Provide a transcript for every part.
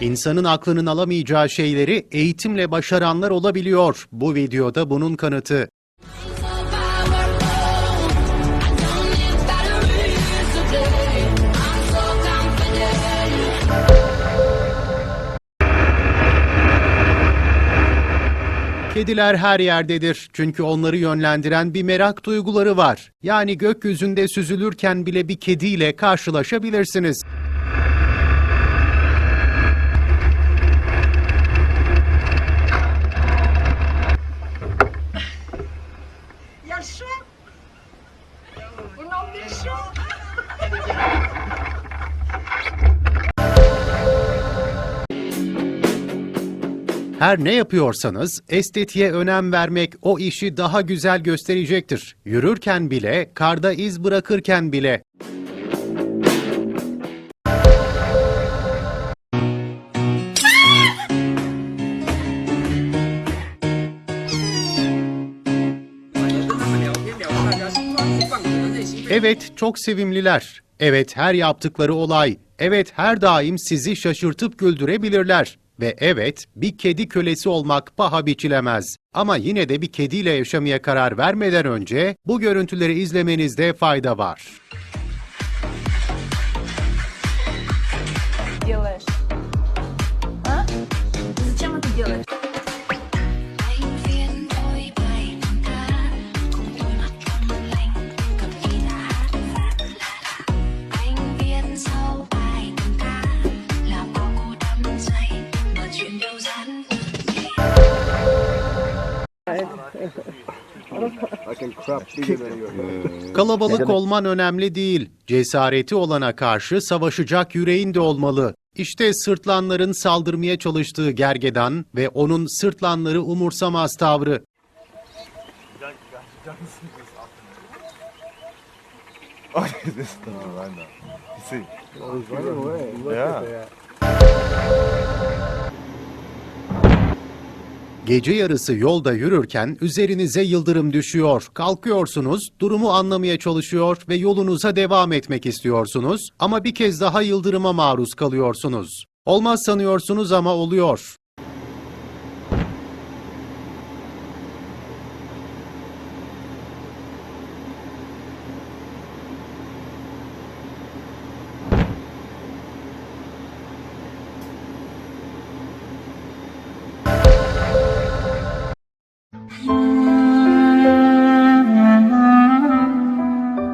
İnsanın aklının alamayacağı şeyleri eğitimle başaranlar olabiliyor. Bu videoda bunun kanıtı. Kediler her yerdedir. Çünkü onları yönlendiren bir merak duyguları var. Yani gökyüzünde süzülürken bile bir kediyle karşılaşabilirsiniz. Her ne yapıyorsanız estetiğe önem vermek o işi daha güzel gösterecektir. Yürürken bile, karda iz bırakırken bile. Evet, çok sevimliler. Evet, her yaptıkları olay. Evet, her daim sizi şaşırtıp güldürebilirler. Ve evet, bir kedi kölesi olmak paha biçilemez. Ama yine de bir kediyle yaşamaya karar vermeden önce bu görüntüleri izlemenizde fayda var. Kalabalık olman önemli değil. Cesareti olana karşı savaşacak yüreğin de olmalı. İşte sırtlanların saldırmaya çalıştığı gergedan ve onun sırtlanları umursamaz tavrı. Gece yarısı yolda yürürken üzerinize yıldırım düşüyor. Kalkıyorsunuz, durumu anlamaya çalışıyor ve yolunuza devam etmek istiyorsunuz ama bir kez daha yıldırıma maruz kalıyorsunuz. Olmaz sanıyorsunuz ama oluyor.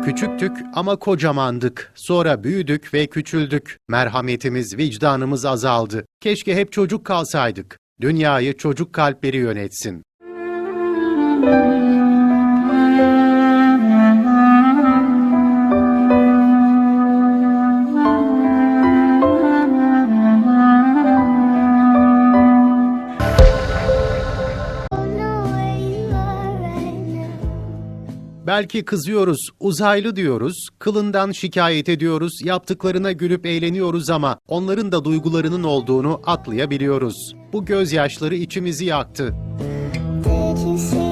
Küçüktük ama kocamandık. Sonra büyüdük ve küçüldük. Merhametimiz, vicdanımız azaldı. Keşke hep çocuk kalsaydık. Dünyayı çocuk kalpleri yönetsin. Belki kızıyoruz, uzaylı diyoruz, kılından şikayet ediyoruz, yaptıklarına gülüp eğleniyoruz ama onların da duygularının olduğunu atlayabiliyoruz. Bu gözyaşları içimizi yaktı. Did